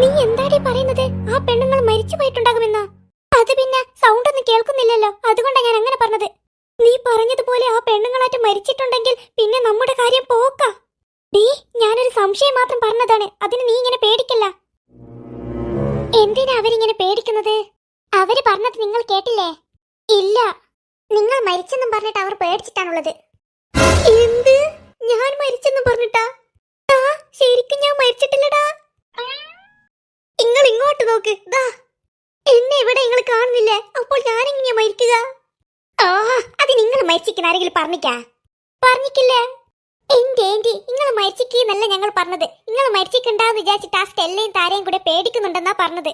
നീ എന്താടി പറയുന്നത്? ആ പെണ്ണുങ്ങൾ മരിച്ചു പോയിട്ടുണ്ടാകുമെന്നോ? അത് പിന്നെ സൗണ്ട് ഒന്നും കേൾക്കുന്നില്ലല്ലോ. അതുകൊണ്ടാണ് ഞാൻ അങ്ങനെ പറഞ്ഞത്. നീ പറഞ്ഞതുപോലെ ആ പെണ്ണുങ്ങളായിട്ട് മരിച്ചിട്ടുണ്ടെങ്കിൽ പിന്നെ നമ്മുടെ കാര്യം പോക്ക. ഡീ ഞാനൊരു സംശയം മാത്രം പറഞ്ഞതാണ്. അതിന് നീ ഇങ്ങനെ പേടിക്കല്ല. എന്തിനാ അവരിങ്ങനെ പേടിക്കുന്നത്? അവർ പറഞ്ഞത് നിങ്ങൾ കേട്ടില്ലേ? ഇല്ല. നിങ്ങൾ മരിച്ചെന്നും പറഞ്ഞിട്ട് അവർ പേടിച്ചിട്ടാണുള്ളത്. എന്ത്? ഞാൻ മരിച്ചെന്നും പറഞ്ഞിട്ടാ ആ ശരിക്കും ഞാൻ മരിച്ചിട്ടില്ലടാ നിങ്ങൾ ഇങ്ങോട്ട് നോക്ക്. ദാ. എന്നെ ഇവിടെ നിങ്ങൾ കാണുന്നില്ലേ? അപ്പോൾ ഞാൻ എങ്ങനെയാ മരിക്കുക? ആ അത് നിങ്ങൾ മരിച്ചിരിക്കുന്ന ആരെങ്കിലും പറഞ്ഞിക്കാ? പറഞ്ഞിക്കില്ലേ? എന്റെ എന്റെ നിങ്ങൾ മരിച്ചിക്കെന്നല്ല ഞങ്ങൾ പറഞ്ഞത്. നിങ്ങൾ മരിച്ചിട്ടുണ്ടാവും വിചാരിച്ചിട്ട് ആ സ്റ്റെല്ലയും താരയും കൂടെ പേടിക്കുന്നുണ്ടെന്നാ പറഞ്ഞത്.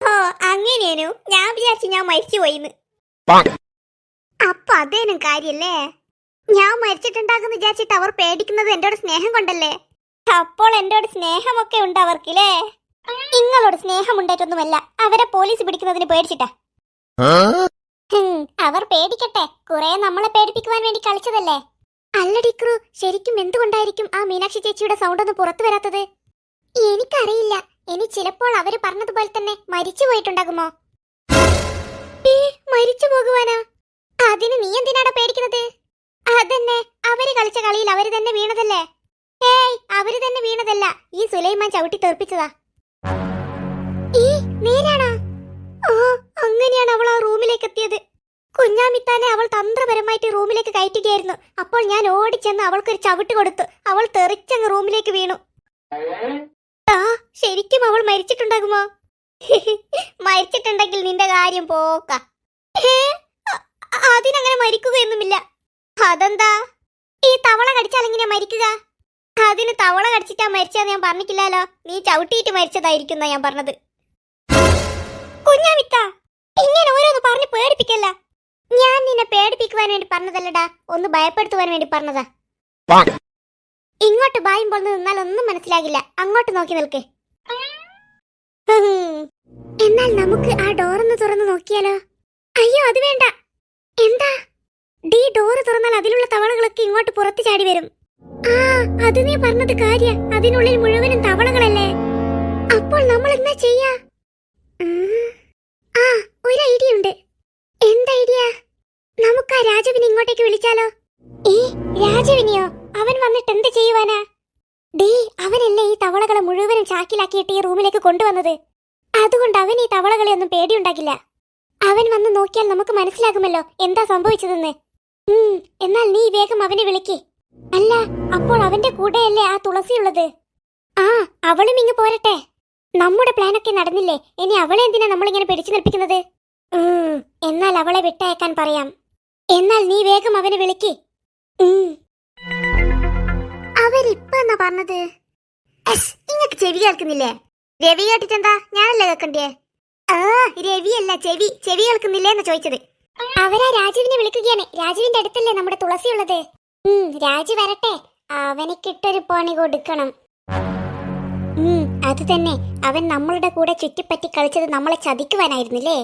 ഓ അങ്ങനെയാനു? ഞാൻ വിചാരിച്ചു ഞാൻ മരിച്ചു പോയിന്ന്. അപ്പൊ അതേനും കാര്യല്ലേ? ഞാൻ മരിച്ചിട്ടുണ്ടാകുന്ന വിചാരിച്ചിട്ട് അവർ പേടിക്കുന്നത് എന്നോട് സ്നേഹം കൊണ്ടല്ലേ? അപ്പോൾ എന്നോട് സ്നേഹമൊക്കെ ഉണ്ട് അവർക്കില്ലേ? നിങ്ങളോട് സ്നേഹമുണ്ടായിട്ടൊന്നുമല്ല. അവരെ പോലീസ് പിടിക്കുന്നതിന് പേടിച്ചിട്ടാ. അവർ പേടിക്കട്ടെ. കുറെ നമ്മളെ പേടിപ്പിക്കുവാൻ വേണ്ടി കളിച്ചതല്ലേ? അല്ലടി ക്രൂ ശരിക്കും എന്തുകൊണ്ടായിരിക്കും ആ മീനാക്ഷി ചേച്ചിയുടെ സൗണ്ട് ഒന്ന് പുറത്തു വരാത്തത്? എനിക്കറിയില്ല. ഇനി ചിലപ്പോൾ അവർ പറഞ്ഞതുപോലെ തന്നെ മരിച്ചു പോയിട്ടുണ്ടാകുമോ? മരിച്ചു പോകുവാനാ? അതിന് നീ എന്തിനാണ് പേടിക്കുന്നത്? അതന്നെ അവർ കളിച്ച കളിയിൽ അവർ തന്നെ വീണതല്ലേ? ഏയ് അവർ തന്നെ വീണതല്ല. ഈ സുലൈമാൻ ചവിട്ടി തെറിപ്പിച്ചതാ. അങ്ങനെയാണ് അവൾ ആ റൂമിലേക്ക് എത്തിയത് കുഞ്ഞാമിത്താനെ അവൾ തന്ത്രപരമായിട്ട് റൂമിലേക്ക് കയറ്റുകയായിരുന്നു. അപ്പോൾ ഞാൻ ഓടിച്ചെന്ന് അവൾക്ക് ഒരു ചവിട്ട് കൊടുത്തു. അവൾ തെറിച്ചങ്ങ് റൂമിലേക്ക് വീണു. ആ ശരിക്കും അവൾ മരിച്ചിട്ടുണ്ടാകുമോ? മരിച്ചിട്ടുണ്ടെങ്കിൽ നിന്റെ കാര്യം പോക്ക. അതിനങ്ങനെ മരിക്കുകയൊന്നുമില്ല. അതെന്താ? ഈ തവള കടിച്ചാൽ എങ്ങനെയാ മരിക്കുക? അതിന് തവള കടിച്ചിട്ടാ മരിച്ചാ ഞാൻ പറഞ്ഞിട്ടില്ലല്ലോ. നീ ചവിട്ടിയിട്ട് മരിച്ചതായിരിക്കും ഞാൻ പറഞ്ഞത്. കുഞ്ഞാമിത്ത ഇങ്ങനെ ഓരോന്ന് പറഞ്ഞ് പേടിപ്പിക്കല്ല. ഞാൻ നിന്നെ പേടിപ്പിക്കുവാൻ വേണ്ടി പറഞ്ഞതല്ലടാ. ഒന്ന് ഭയപ്പെടുത്തുവാൻ വേണ്ടി പറഞ്ഞതാ. ഇങ്ങോട്ട് ബായുമ്പോൾ നിന്നാൽ ഒന്നും മനസ്സിലാകില്ല. അങ്ങോട്ട് നോക്കി നിൽക്കേ. എന്നാൽ നമുക്ക് ആ ഡോറൊന്ന് തുറന്ന് നോക്കിയാലോ? അയ്യോ അത് വേണ്ട. എന്താ? ഡി ഡോറ് തുറന്നാൽ അതിലുള്ള തവളകളൊക്കെ ഇങ്ങോട്ട് പുറത്ത് ചാടി വരും. ആ അത് നീ പറഞ്ഞത് കാര്യ. അതിനുള്ളിൽ മുഴുവനും തവളകളല്ലേ അപ്പോൾ നമ്മൾ എന്താ ചെയ്യാ? ആ ഒരു ഐഡിയ ഉണ്ട്. എന്ത് ഐഡിയ? നമുക്ക് ആ രാജവിനെ ഇങ്ങോട്ടേക്ക് വിളിച്ചാലോ? ഏ രാജവിനെയോ? അവൻ വന്നിട്ട് എന്ത് ചെയ്യുവാനാ? ഡേ അവനല്ലേ ഈ തവളകളെ മുഴുവനും ചാക്കിലാക്കിയിട്ട് ഈ റൂമിലേക്ക് കൊണ്ടുവന്നത്. അതുകൊണ്ട് അവൻ ഈ തവളകളെ ഒന്നും പേടിയുണ്ടാക്കില്ല. അവൻ വന്ന് നോക്കിയാൽ നമുക്ക് മനസ്സിലാകുമല്ലോ എന്താ സംഭവിച്ചതെന്ന്. എന്നാൽ നീ വേഗം അവനെ വിളിക്ക്. അല്ല അപ്പോൾ അവന്റെ കൂടെയല്ലേ ആ തുളസി ഉള്ളത് ആ അവളും ഇങ്ങ് പോരട്ടെ. നമ്മുടെ പ്ലാനൊക്കെ നടന്നില്ലേ? ഇനി അവളെ എന്തിനാ നമ്മളിങ്ങനെ പിടിച്ചു നിർപ്പിക്കുന്നത്? എന്നാൽ അവളെ വിട്ടയക്കാൻ പറയാം. എന്നാൽ നീ വേഗം അവനെ വിളിക്ക്. ഉം. അവരിപ്പ എന്നാ പറഞ്ഞത്? ഇങ്ങക്ക് ചെവി കേൾക്കുന്നില്ലേ? രവി കേട്ടിട്ടെന്താ? ഞാനല്ലേ കേൾക്കണ്ടേ ആ രവിയല്ല ചെവി. ചെവി കേൾക്കുന്നില്ലേ എന്ന് ചോദിച്ചത്. അവരാ രാജുവിനെ വിളിക്കുകയാണ്. രാജുവിന്റെ അടുത്തല്ലേ നമ്മുടെ തുളസി ഉള്ളത് രാജു വരട്ടെ. അവനിക്കിട്ടൊരു പണി കൊടുക്കണം. അത് തന്നെ. അവൻ നമ്മളുടെ കൂടെ ചുറ്റിപ്പറ്റി കളിച്ചത് നമ്മളെ ചതിക്കുവാനായിരുന്നില്ലേ?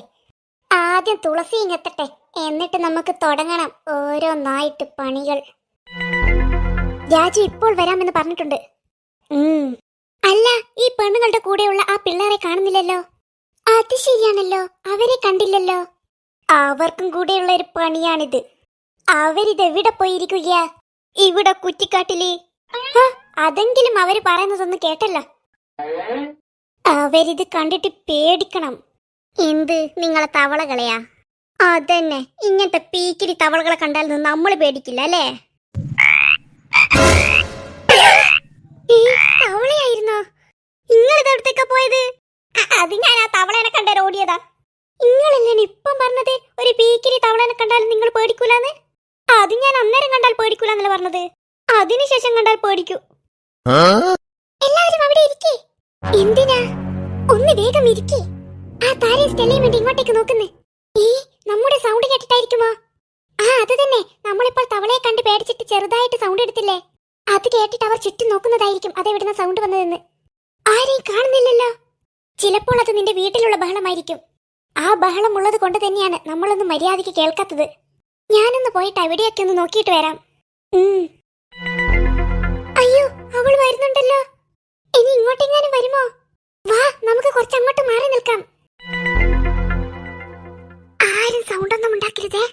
ആദ്യം തുളസി ഇങ്ങെത്തട്ടെ. എന്നിട്ട് നമുക്ക് തുടങ്ങണം ഓരോന്നായിട്ട് പണികൾ. രാജു ഇപ്പോൾ വരാമെന്ന് പറഞ്ഞിട്ടുണ്ട്. അല്ല ഈ പെണ്ണുങ്ങളുടെ കൂടെയുള്ള ആ പിള്ളേരെ കാണുന്നില്ലല്ലോ? അത് ശരിയാണല്ലോ. അവരെ കണ്ടില്ലല്ലോ? അവർക്കും കൂടെയുള്ള ഒരു പണിയാണിത്. അവരിത് എവിടെ പോയിരിക്കുകയാ? ഇവിടെ കുറ്റിക്കാട്ടിലെ. അതെങ്കിലും അവർ പറയുന്നതൊന്നും കേട്ടല്ല. അവരിത് കണ്ടിട്ട് പേടിക്കണം. എന്ത്? നിങ്ങളെ തവളകളെയാ? അതന്നെ. ഇങ്ങനത്തെ പീക്കിരി തവളകളെ കണ്ടാൽ നമ്മൾ പേടിക്കില്ല അല്ലേ? തവളയായിരുന്നോ? നിങ്ങൾ പോയത്? അത് ഞാൻ ആ തവളേനെ കണ്ടേരം ഓടിയതാ. നിങ്ങളല്ലേ ഇപ്പം പറഞ്ഞത്? ഒരു പീക്കിരി തവളേനെ കണ്ടാലും നിങ്ങൾ പേടിക്കൂലെന്ന്? അത് ഞാൻ അന്നേരം കണ്ടാൽ പേടിക്കൂലെന്നല്ല പറഞ്ഞത്? അതിനുശേഷം കണ്ടാൽ പേടിക്കൂ. എല്ലാവരും അവിടെ ഇരിക്കേ. എന്തിനാ? ഒന്ന് വേഗം ഇരിക്കേ. ആ താരം സ്റ്റെല്ലയും വേണ്ടി ഇങ്ങോട്ടേക്ക് നോക്കുന്നേ. ഏ നമ്മുടെ സൗണ്ട് കേട്ടിട്ടായിരിക്കുമോ? ആ അത് തന്നെ. നമ്മളിപ്പോൾ തവളയെ കണ്ട് പേടിച്ചിട്ട് ചെറുതായിട്ട് സൗണ്ട് എടുത്തില്ലേ? അത് കേട്ടിട്ട് അവർ ചുറ്റും നോക്കുന്നതായിരിക്കും അതെവിടുന്ന സൗണ്ട് വന്നതെന്ന്. ആരെയും കാണുന്നില്ലല്ലോ. ചിലപ്പോൾ അത് നിന്റെ വീട്ടിലുള്ള ബഹളമായിരിക്കും. ആ ബഹളം ഉള്ളത് കൊണ്ട് തന്നെയാണ് നമ്മളൊന്നും മര്യാദയ്ക്ക് കേൾക്കാത്തത്. ഞാനൊന്ന് പോയിട്ട് എവിടെയൊക്കെ ഒന്ന് നോക്കിയിട്ട് വരാം. അയ്യോ അവൾ വരുന്നുണ്ടല്ലോ. ഇനി ഇങ്ങോട്ടെങ്ങാനും വരുമോ? വാ നമുക്ക് കുറച്ച് അങ്ങോട്ട് മാറി നിൽക്കാം. ആരും സൗണ്ട് ഒന്നും ഉണ്ടാക്കരുതേ.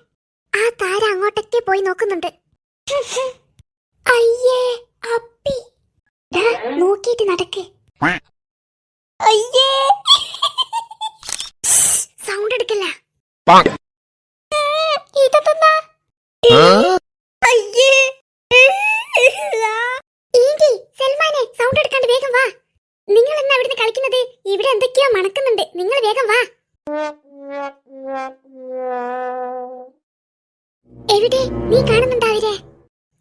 ആ താര അങ്ങോട്ടൊക്കെ പോയി നോക്കുന്നുണ്ട്. അയ്യേ അപ്പി. നോക്കിയിട്ട് നടക്ക്. അയ്യേ. സൗണ്ട് എടുക്കല്ല. എവിടെ നീ കാണുന്നുണ്ടോ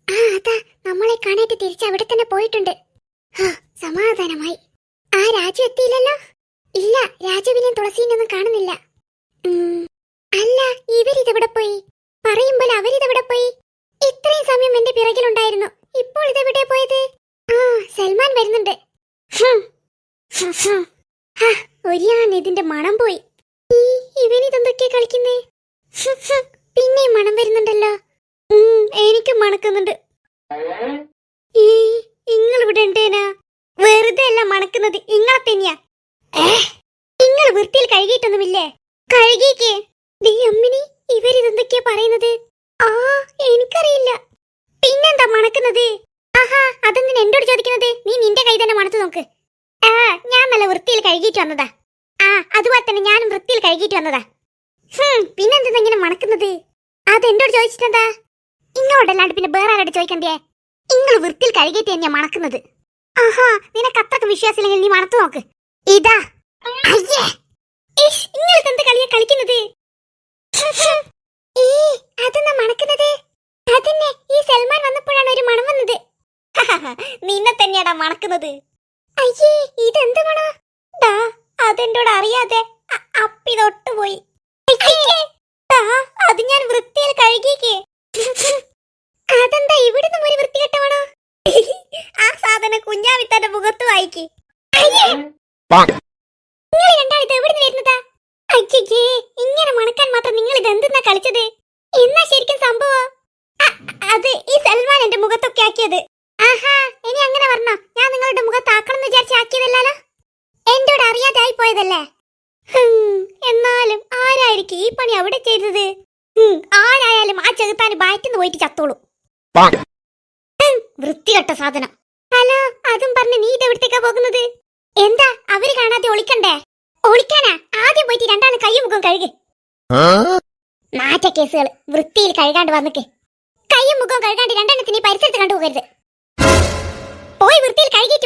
ആ അതാ നമ്മളെ കാണായിട്ട് തിരിച്ച് അവിടെ തന്നെ പോയിട്ടുണ്ട്. ആ സമാധാനമായി. ആ രാജു എത്തിയില്ലല്ലോ? ഇല്ല രാജുവിനെയും തുളസീനൊന്നും കാണുന്നില്ല. അല്ല ഇവരിതെവിടെ പോയി? പറയുമ്പോൾ അവരിതെവിടെ പോയി? ഇത്രയും സമയം എന്റെ പിറകിലുണ്ടായിരുന്നു. ഇപ്പോൾ ഇതെവിടെ പോയത്? ആ സൽമാൻ വരുന്നുണ്ട്. ഒരിയാണ് ഇതിന്റെ മണം പോയി. ഇവനിതെന്തൊക്കെയാ കളിക്കുന്നേ? ഹും. മണം വരുന്നുണ്ടല്ലോ. എനിക്ക് മണക്കുന്നുണ്ട്. ഇവിടെ ഉണ്ടേനാ വെറുതെ അല്ല മണക്കുന്നത് ഇങ്ങളെ തന്നെയാ. നിങ്ങൾ വൃത്തിയിൽ കഴുകിയിട്ടൊന്നുമില്ലേ? കഴുകിക്കേ ദേ അമ്മിനി ഇവരിതെന്തൊക്കെയാ പറയുന്നത്? ആ എനിക്കറിയില്ല. പിന്നെന്താ മണക്കുന്നത്? ആഹാ അതെന്തിനാ എന്നോട് ചോദിക്കുന്നത്? നീ നിന്റെ കൈ തന്നെ മണത്ത് നോക്ക്. ആ ഞാൻ നല്ല വൃത്തിയിൽ കഴുകിയിട്ട് വന്നതാ. ആ അതുപോലെ തന്നെ ഞാനും വൃത്തിയിൽ കഴുകിയിട്ട് വന്നതാ. പിന്നെന്താ ഇങ്ങനെ മണക്കുന്നത്? അത് എന്നോട് ചോദിച്ചിട്ടെന്താ? ഇങ്ങോട്ടല്ലാണ്ട് പിന്നെ വേറെ ആരോട് ചോദിക്കണ്ടേ ഇങ്ങൾ വൃത്തിയിൽ കഴുകിയിട്ട് തന്നെയാ മണക്കുന്നത്. ആഹാ നിനക്ക് അത്രയ്ക്ക് വിശ്വാസമില്ലെങ്കിൽ നീ മണത്തു നോക്ക്. ഇതാ. അയ്യേ. നിങ്ങൾക്ക് എന്ത് കളിയാ കളിക്കുന്നത്? അതെന്നാ മണക്കുന്നത്? അതന്നെ ഈ സൽമാൻ വന്നപ്പോഴാണ് ഒരു മണം വന്നത്. നിന്നെ തന്നെയാടാ മണക്കുന്നത്. അയ്യേ ഇതെന്ത് മണ? അതെന്നോട് അറിയാതെ അ- അത് ഞാൻ വൃത്തിയിൽ കഴുകിക്കേ അതെന്താ ഇവിടുന്ന് ഒരു വൃത്തികെട്ട മണോ ആ സാധനം കുഞ്ഞാവിത്തന്റെ മുഖത്ത് വായിക്ക്. നിങ്ങൾ രണ്ടാൾ ഇത് എവിടുന്ന് വരുന്നതാ? അയ്യേ ഇങ്ങനെ മണക്കാൻ മാത്രം നിങ്ങൾ ഇത് എന്തെന്നാ കളിച്ചത്? എന്നാ ശരിക്കും സംഭവം? അത് ഈ സൽമാൻ എന്റെ മുഖത്തൊക്കെ ആക്കിയത്. ആഹാ ഇനി അങ്ങനെ പറഞ്ഞോ ഞാൻ നിങ്ങളുടെ മുഖത്ത് ആക്കണം വിചാരിച്ച് ആക്കിയതല്ലോ എന്നോട് അറിയാതെ ആയി പോയതല്ലേ? എന്നാലും ആരായിരിക്കും ഈ പണി അവിടെ ചെയ്തത്? ആരായാലും ആ ചെകുത്താന് ബാറ്റിന്ന് പോയിട്ട് ചത്തോളൂ. വൃത്തികെട്ട സാധനം. ഹലോ അതും പറഞ്ഞ് നീ ഇതെവിടത്തേക്കാ പോകുന്നത്? എന്താ അവർ കാണാതെ ഒളിക്കണ്ടേ? ഒളിക്കാനാ? ആദ്യം പോയിട്ട് രണ്ടാണ് കൈ മുഖം കഴുകി? നാറ്റ കേസുകൾ വൃത്തിയിൽ കഴുകാണ്ട് വന്നിക്ക്. കൈയും മുഖം കഴുകാണ്ട് രണ്ടെണ്ണത്തിന് പരിസരത്ത് കണ്ടുപോകരുത്. പോയി വൃത്തിയിൽ കഴുകി